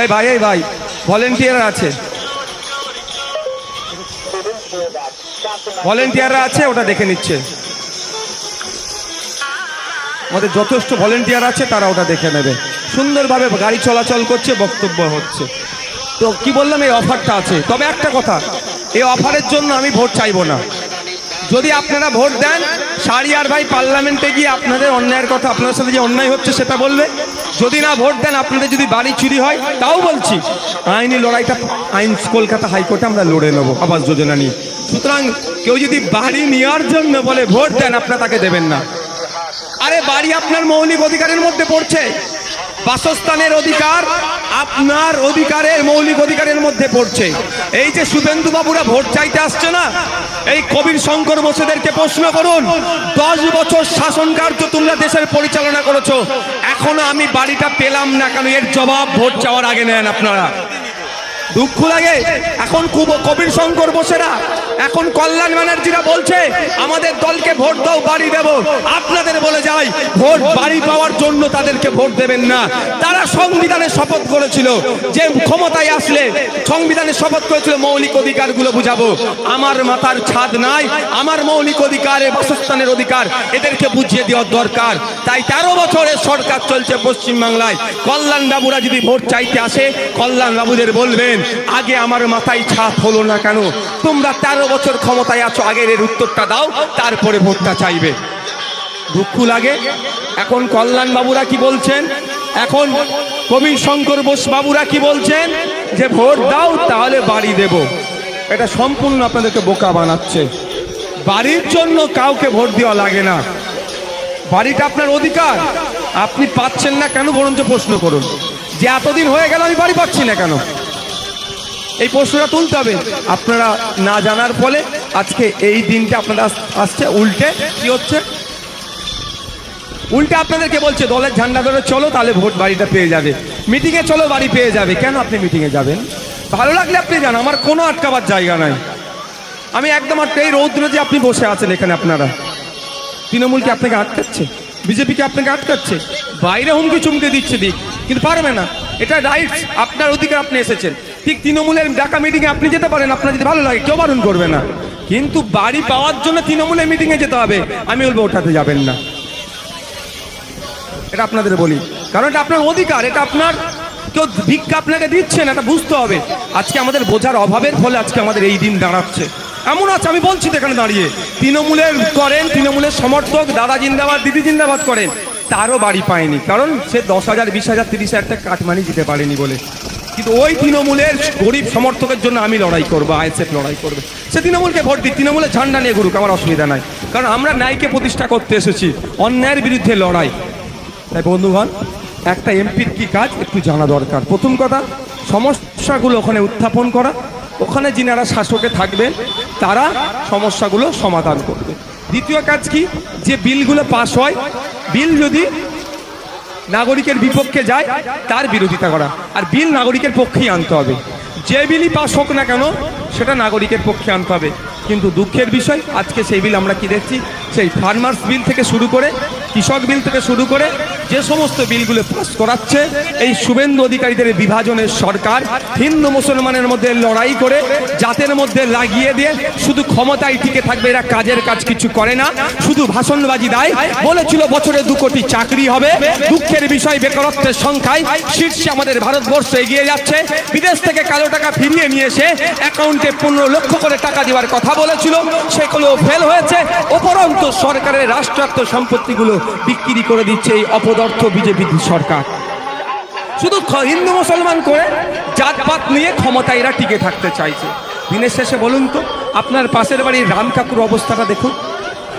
এই ভাই এই ভাই ভলেন্টিয়ার আছে। ভলেন্টিয়াররা আছে, ওটা দেখে নিচ্ছে। আমাদের যথেষ্ট ভলেন্টিয়ার আছে, তারা ওটা দেখে নেবে। সুন্দরভাবে গাড়ি চলাচল করছে, বক্তব্য হচ্ছে। তো কি বললাম, এই অফারটা আছে। তবে একটা কথা, এই অফারের জন্য আমি ভোট চাইব না। যদি আপনারা ভোট দেন সারিয়ার ভাই পার্লামেন্টে গিয়ে আপনাদের অন্যায়ের কথা, আপনাদের সাথে যে অন্যায় হচ্ছে সেটা বলবে। যদি না ভোট দেন, আপনাদের যদি বাড়ি চুরি হয়, তাও বলছি। আইনি লড়াইটা আইন কলকাতা হাইকোর্টে আমরা লড়ে নেব, আবাস যোজনা নিয়ে। সুতরাং কেউ যদি বাড়ি নেওয়ার জন্য বলে ভোট দেন, আপনারা তাকে দেবেন না। আরে বাড়ি আপনার মৌলিক অধিকারের মধ্যে পড়ছে। বাসস্থানের অধিকার আপনার অধিকারের, মৌলিক অধিকারের মধ্যে পড়ছে। এই যে শুভেন্দু বাবুরা ভোট চাইতে আসছে না, এই কবির শঙ্কর বসুদেরকে প্রশ্ন করুন, দশ বছর শাসন কার্য তোমরা দেশের পরিচালনা করেছ, এখনও আমি বাড়িটা পেলাম না কেন? এর জবাব ভোট চাওয়ার আগে নেন আপনারা। দুঃখ লাগে। এখন খুব কবির শঙ্কর বসেরা, এখন কল্যাণ ব্যানার্জিরা বলছে, আমাদের দলকে ভোট দাও, বাড়ি দেব। আপনাদের বলে যাই, ভোট, বাড়ি পাওয়ার জন্য তাদেরকে ভোট দেবেন না। তারা সংবিধানে শপথ করেছিল, যে ক্ষমতায় আসলে সংবিধানে শপথ করেছিল, মৌলিক অধিকারগুলো বুঝাবো। আমার মাথার ছাদ নাই, আমার মৌলিক অধিকারে বাসস্থানের অধিকার, এদেরকে বুঝিয়ে দেওয়ার দরকার। তাই তেরো বছরের সরকার চলছে পশ্চিমবাংলায়। কল্যাণ বাবুরা যদি ভোট চাইতে আসে কল্যাণ বাবুদের বলবেন আগে আমার মাথায় ছাপ হলো না কেন? তোমরা তেরো বছর ক্ষমতায় আছো, আগের এর উত্তরটা দাও, তারপরে ভোটটা চাইবে। দুঃখ লাগে? এখন কল্যাণ বাবুরা কি বলছেন? এখন কবি শঙ্কর বোস বাবুরা কি বলছেন? যে ভোট দাও, তাহলে বাড়ি দেব। এটা সম্পূর্ণ আপনাদেরকে বোকা বানাচ্ছে। বাড়ির জন্য কাউকে ভোট দেওয়া লাগে না। বাড়িটা আপনার অধিকার। আপনি পাচ্ছেন না কেন বরঞ্চ প্রশ্ন করুন। যে এতদিন হয়ে গেল, আমি বাড়ি পাচ্ছি না কেন? এই প্রশ্নটা তুলতে হবে। আপনারা না জানার ফলে আজকে এই দিনটা আপনারা আস- আসছে উল্টে। কি হচ্ছে? উল্টে আপনাদেরকে বলছে, দলের ঝান্ডা ধরে চলো, তাহলে ভোট বাড়িটা পেয়ে যাবে। মিটিংয়ে চলো, বাড়ি পেয়ে যাবে। কেন আপনি মিটিংয়ে যাবেন? ভালো লাগলে আপনি যান, আমার কোনো আটকাবার জায়গা নাই। আমি একদম আটকে, এই রৌদ্র যে আপনি বসে আছেন এখানে আপনারা তৃণমূল কি আপনাকে আটকাচ্ছে? বিজেপিকে আপনাকে আটকাচ্ছে? বাইরে হুমকি চুমকে দিচ্ছে দিক, কিন্তু পারবে না। এটা রাইটস আপনার অধিকার আপনি এসেছেন। ঠিক তৃণমূলের ডাকা মিটিংয়ে আপনি যেতে পারেন, আপনার যদি ভালো লাগে, কেউ বারণ করবে না। কিন্তু বাড়ি পাওয়ার জন্য তৃণমূলের মিটিংয়ে যেতে হবে, আমি বলব ওঠাতে যাবেন না। এটা আপনাদের বলি। কারণ এটা আপনার অধিকার, এটা আপনার কেউ ভিক্ষা আপনাকে দিচ্ছেন, এটা বুঝতে হবে। আজকে আমাদের বোঝার অভাবের ফলে আজকে আমাদের এই দিন দাঁড়াচ্ছে। এমন আছে, আমি বলছি তো এখানে দাঁড়িয়ে। তৃণমূলের করেন, তৃণমূলের সমর্থক, দাদা জিন্দাবাদ, দিদি জিন্দাবাদ করেন। তারও বাড়ি পায়নি। কারণ সে দশ হাজার, বিশ হাজার, তিরিশ হাজার টাকা কাটমানি দিতে পারেনি বলে। কিন্তু ওই তৃণমূলের গরিব সমর্থকের জন্য আমি লড়াই করব, আইএসএফ লড়াই করবে। সে তৃণমূলকে ভোট দিই তৃণমূলের ঝান্ডা নিয়ে ঘুরুক, আমার অসুবিধা নাই। কারণ আমরা ন্যায়কে প্রতিষ্ঠা করতে এসেছি, অন্যায়ের বিরুদ্ধে লড়াই। তাই বন্ধুগণ, একটা এমপির কি কাজ? একটু জানা দরকার। প্রথম কথা, সমস্যাগুলো ওখানে উত্থাপন করা। ওখানে যিনারা শাসকে থাকবেন, তারা সমস্যাগুলো সমাধান করবে। দ্বিতীয় কাজ কি? যে বিলগুলো পাস হয়, বিল যদি নাগরিকের বিপক্ষে যায়, তার বিরোধিতা করা। আর বিল নাগরিকের পক্ষেই আনতে হবে। যে বিলই পাস হোক না কেন, সেটা নাগরিকের পক্ষে আনতে হবে। কিন্তু দুঃখের বিষয়, আজকে সেই বিল আমরা কি দেখছি? সেই ফার্মার্স বিল থেকে শুরু করে, কৃষক বিল থেকে শুরু করে যে সমস্ত বিলগুলো পাস করাচ্ছে, এই শুভেন্দু অধিকারীদের বিভাজনের সরকার, হিন্দু মুসলমানের মধ্যে লড়াই করে, জাতের মধ্যে লাগিয়ে দিয়ে শুধু ক্ষমতায় টিকে থাকবে, এরা কাজের কাজ কিছু করে না, শুধু ভাষণবাজি দেয়। বলেছিল বছরে দু কোটি চাকরি হবে, দুঃখের বিষয়, বেকারত্বের সংখ্যায় শীর্ষে আমাদের ভারতবর্ষ এগিয়ে যাচ্ছে। বিদেশ থেকে কালো টাকা ফিরিয়ে নিয়ে এসে অ্যাকাউন্টে পনেরো লক্ষ করে টাকা দেওয়ার কথা বলেছিল, সেগুলো ফেল হয়েছে। উপরন্ত সরকারের রাষ্ট্রায়ত্ত সম্পত্তিগুলো বিক্রি করে দিচ্ছে এই অপদার্থ বিজেপি সরকার। শুধু হিন্দু, মুসলমান করে জাতপাত নিয়ে ক্ষমতায় এরা টিকে থাকতে চাইছে। দিনের শেষে বলুন তো, আপনার পাশের বাড়ির রাম কাকুর অবস্থাটা দেখুন।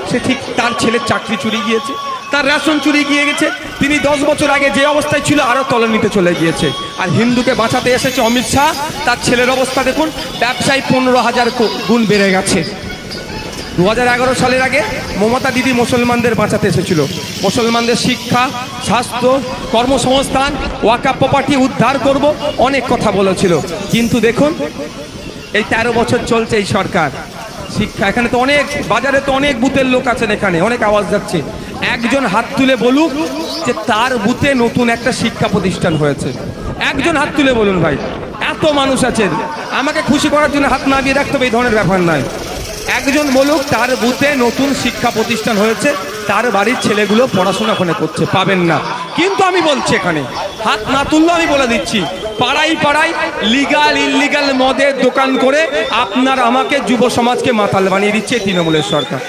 সে ঠিক তার ছেলের চাকরি চুরি গিয়েছে, তার রেশন চুরি গিয়ে গেছে। তিনি দশ বছর আগে যে অবস্থায় ছিল আরও তলনিতে চলে গিয়েছে। আর হিন্দুকে বাঁচাতে এসেছে অমিত শাহ, তার ছেলের অবস্থা দেখুন, ব্যবসায় পনেরো হাজার গুণ বেড়ে গেছে। দু হাজার এগারো সালের আগে মমতা দিদি মুসলমানদের বাঁচাতে এসেছিল। মুসলমানদের শিক্ষা, স্বাস্থ্য, কর্মসংস্থান ওয়াকা প্রপার্টি উদ্ধার করব, অনেক কথা বলেছিল। কিন্তু দেখুন, এই তেরো বছর চলছে এই সরকার। শিক্ষা, এখানে তো অনেক, বাজারে তো অনেক বুথের লোক আছেন এখানে, অনেক আওয়াজ যাচ্ছে। একজন হাত তুলে বলুক যে তার বুথে নতুন একটা শিক্ষা প্রতিষ্ঠান হয়েছে। একজন হাত তুলে বলুন ভাই, এত মানুষ আছেন। আমাকে খুশি করার জন্য হাত না দিয়ে রাখতে হবে, এই ধরনের ব্যাপার নয়। একজন বলুক, তার বুথে নতুন শিক্ষা প্রতিষ্ঠান হয়েছে, তার বাড়ির ছেলেগুলো পড়াশোনা ওখানে করছে, পাবেন না। কিন্তু আমি বলছি এখানে, হাত না তুললেও আমি বলে দিচ্ছি, পাড়াই পাড়াই লিগাল ইলিগাল মদের দোকান করে আপনার আমাকে যুব সমাজকে মাতাল বানিয়ে দিচ্ছে তৃণমূলের সরকার।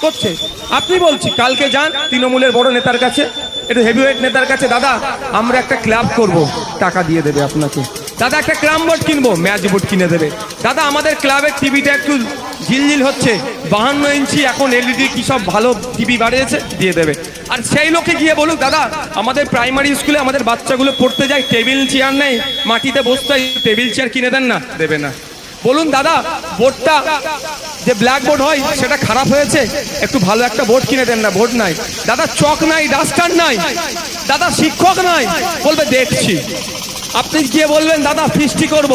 করছে। আপনি বলছি, কালকে যান তৃণমূলের বড় নেতার কাছে, একটু হেভিওয়েট নেতার কাছে, দাদা, আমরা একটা ক্লাব করব, টাকা দিয়ে দেবে আপনাকে। দাদা, একটা ক্রাম বোর্ড কিনবো? ম্যাচ বোর্ড কিনে দেবে। দাদা, আমাদের ক্লাবের টিভিটা একটু ঝিলঝিল হচ্ছে। বাহান্ন ইঞ্চি এখন এলইডি কি সব ভালো টিভি বাড়িয়েছে? দিয়ে দেবে। আর সেই লোকে গিয়ে বলুক, দাদা, আমাদের প্রাইমারি স্কুলে আমাদের বাচ্চাগুলো পড়তে যায়, টেবিল চেয়ার নেই, মাটিতে বসতে টেবিল চেয়ার কিনে দেন না। দেবে না। বলুন, দাদা, বোর্ডটা যে ব্ল্যাক বোর্ড হয়, সেটা খারাপ হয়েছে? একটু ভালো একটা বোর্ড কিনে দেন না, বোর্ড নাই। দাদা, চক নাই, ডাস্টার নাই। দাদা, শিক্ষক নাই। বলবে, দেখছি। আপনি গিয়ে বলবেন, দাদা, ফিস্টি করব।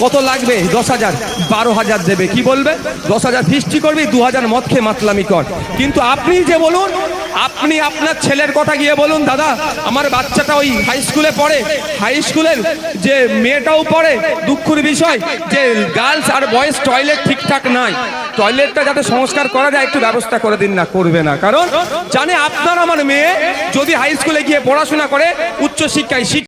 কত লাগবে? দশ হাজার। বারো হাজার দেবে। কি বলবে? দশ হাজার ফিস্টি করবি, দু হাজার মদ খেয়ে মাতলামি কর। কিন্তু আপনি যে বলুন, আপনি আপনার ছেলের কথা গিয়ে বলুন, দাদা, আমার বাচ্চাটা ওই হাই স্কুলে পড়ে। হাই স্কুলের যে মেয়েটাও পড়ে, দুঃখের বিষয় যে গার্লস আর বয়েজ টয়লেট ঠিকঠাক নাই। টয়লেটটা যাতে সংস্কার করা যায়, একটু ব্যবস্থা করে দিন না, করবে না। কারণ জানে আপনার আমার মেয়ে যদি হাই স্কুলে গিয়ে পড়াশোনা করে, উচ্চশিক্ষায় শিক্ষা